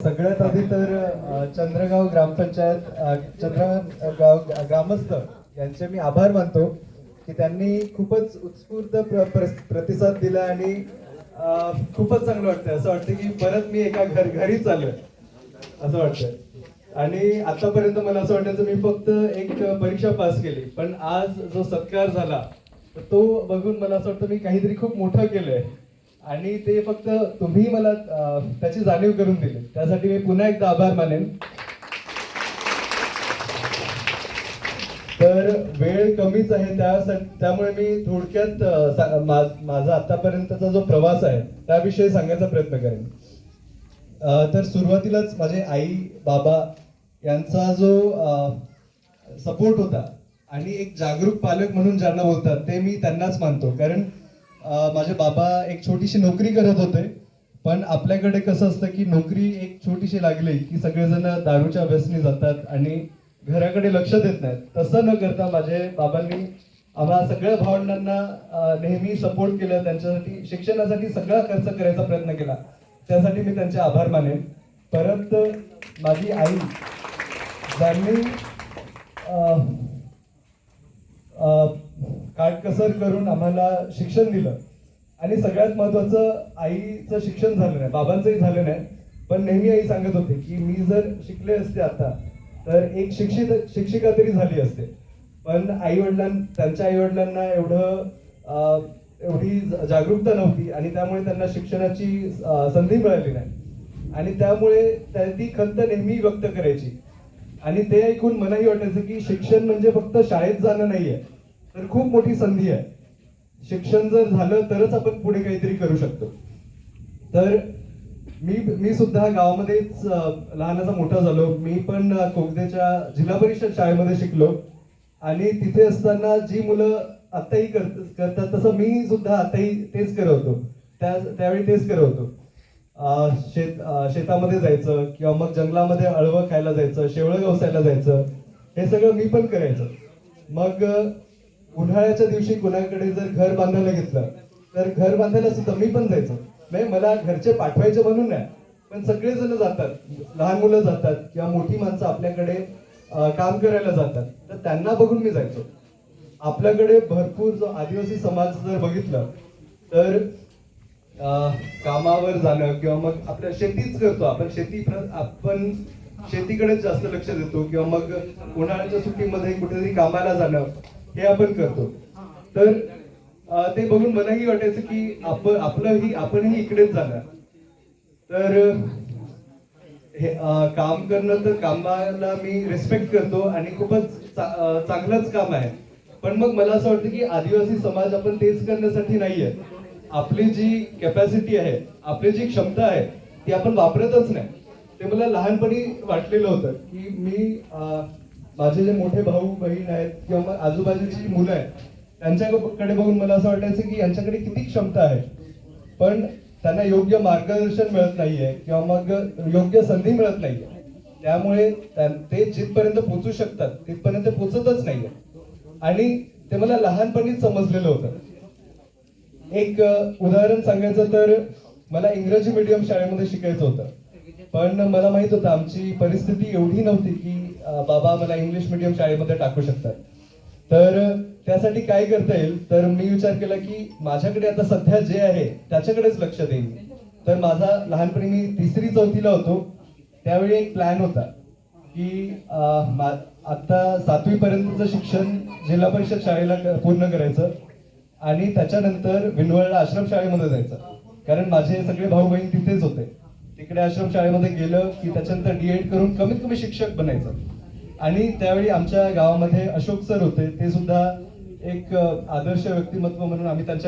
सगळ्यात आधी तर चंद्रगाव ग्रामपंचायत चंद्रगाव ग्रामस्थ यांचे मी आभार मानतो की त्यांनी खूपच उत्स्फूर्त प्र- प्रतिसाद दिला आणि खूपच चांगलं वाटतंय. असं वाटतं की परत मी एका घर घरी चाललोय असं वाटतंय. आणि आतापर्यंत मला असं वाटायचं मी फक्त एक परीक्षा पास केली. पण आज जो सत्कार झाला तो बघून मला असं वाटतं मी काहीतरी खूप मोठं केलंय. आणि ते फक्त तुम्ही मला त्याची जाणीव करून दिली. त्यासाठी मी पुन्हा एकदा आभार मानेन. तर वेळ कमीच आहे त्यासाठी त्यामुळे मी थोडक्यात माझा आतापर्यंतचा जो प्रवास आहे त्याविषयी सांगायचा प्रयत्न करेन. तर सुरुवातीलाच माझे आई बाबा यांचा जो सपोर्ट होता आणि एक जागरूक पालक म्हणून ज्यांना बोलतात ते मी त्यांनाच मानतो. कारण माझे बाबा एक छोटीशी नोकरी करत होते पण आपल्याकडे कसं असतं की नोकरी एक छोटीशी लागली की सगळेजण दारूच्या अभ्यासनी जातात आणि घराकडे लक्ष देत नाहीत. तसं न करता माझे बाबांनी आम्हा सगळ्या भावंडांना नेहमी सपोर्ट केलं त्यांच्यासाठी शिक्षणासाठी सगळा खर्च करायचा प्रयत्न केला. त्यासाठी मी त्यांचे आभार मानेन. परत माझी आई ज्यांनी काटकसर करून आम्हाला शिक्षण दिलं. आणि सगळ्यात महत्वाचं आईचं शिक्षण झालं नाही बाबांचंही झालं नाही पण नेहमी आई सांगत होते की मी जर शिकले असते आता तर एक शिक्षित शिक्षिका तरी झाली असते. पण आई वडिलां त्यांच्या आई वडिलांना एवढं एवढी जागरूकता नव्हती आणि त्यामुळे त्यांना शिक्षणाची संधी मिळाली नाही. आणि त्यामुळे त्या- ती खंत नेहमी व्यक्त करायची. आणि ते ऐकून मलाही वाटायचं की शिक्षण म्हणजे फक्त शाळेत जाणं नाहीये तर खूप मोठी संधी आहे. शिक्षण जर झालं तरच आपण पुढे काहीतरी करू शकतो. तर मी मी सुद्धा गावामध्येच लहानाचा मोठा झालो. मी पण अं, कोकणेच्या जिल्हा परिषद शाळेमध्ये शिकलो. आणि तिथे असताना जी मुलं आत्ताही करत करतात तसं मी सुद्धा आताही तेच करत होतो. त्या त्यावेळी तेच करत होतो. शेत शेतामध्ये जायचं किंवा मग जंगलामध्ये अळवं खायला जायचं शेवळं गवसायला जायचं हे सगळं मी पण करायचं. मग उन्हाळ्याच्या दिवशी कुणाकडे जर घर बांधायला घेतलं तर घर बांधायला सुद्धा मी पण जायचो. नाही मला घरचे पाठवायचे म्हणून नाही पण सगळेजण जातात. लहान मुलं जातात किंवा मोठी माणसं आपल्याकडे काम करायला जातात तर त्यांना बघून मी जायचो. आपल्याकडे भरपूर जो आदिवासी समाज जर बघितलं तर कामावर जाणं किंवा मग आपल्या शेतीच करतो. आपण शेती आपण शेतीकडे जास्त लक्ष देतो किंवा मग उन्हाळ्याच्या सुट्टीमध्ये कुठेतरी कामाला जाणं हे आपण करतो. तर ते बघून मलाही वाटायचं की आपण आपलंही आपणही इकडेच जाणार. तर हे काम करणं तर कामाला मी रिस्पेक्ट करतो आणि खूपच चांगलंच काम आहे. पण मग मला असं वाटतं की आदिवासी समाज आपण तेच करण्यासाठी नाहीये. आपली जी कॅपॅसिटी आहे आपली जी क्षमता आहे ती आपण वापरतच नाही. ते मला लहानपणी वाटलेलं होतं की मी माझे जे मोठे भाऊ बहीण आहेत किंवा आजूबाजूची जी मुलं आहेत त्यांच्याकडे बघून मला असं वाटायचं की यांच्याकडे किती क्षमता आहे. पण त्यांना योग्य मार्गदर्शन मिळत नाहीये किंवा मग योग्य संधी मिळत नाहीये. त्यामुळे ते जिथपर्यंत पोचू शकतात तिथपर्यंत पोचतच नाहीये. आणि ते मला लहानपणीच समजलेलं होतं. एक उदाहरण सांगायचं तर मला इंग्रजी मीडियम शाळेमध्ये शिकायचं होतं. पण मला माहीत होतं आमची परिस्थिती एवढी नव्हती की बाबा मला इंग्लिश मीडियम शाळेमध्ये टाकू शकतात. तर त्यासाठी काय करता येईल? तर मी विचार केला की माझ्याकडे आता सध्या जे आहे त्याच्याकडेच लक्ष देईन. तर माझा लहानपणी मी तिसरी चौथीला होतो. त्यावेळी एक प्लॅन होता की मा- आता सातवी पर्यंतचं शिक्षण जिल्हा परिषद शाळेला पूर्ण करायचं. आणि त्याच्यानंतर विनवळला आश्रम शाळेमध्ये जायचं. कारण माझे सगळे भाऊ बहीण तिथेच होते. तिकडे आश्रम शाळेमध्ये गेलं की त्याच्यानंतर डीएड करून कमीत कमी शिक्षक बनायचं. आणि त्यावेळी आमच्या गावामध्ये अशोक सर होते. ते सुद्धा एक आदर्श व्यक्तिमत्व म्हणून आम्ही त्यांच्याकडे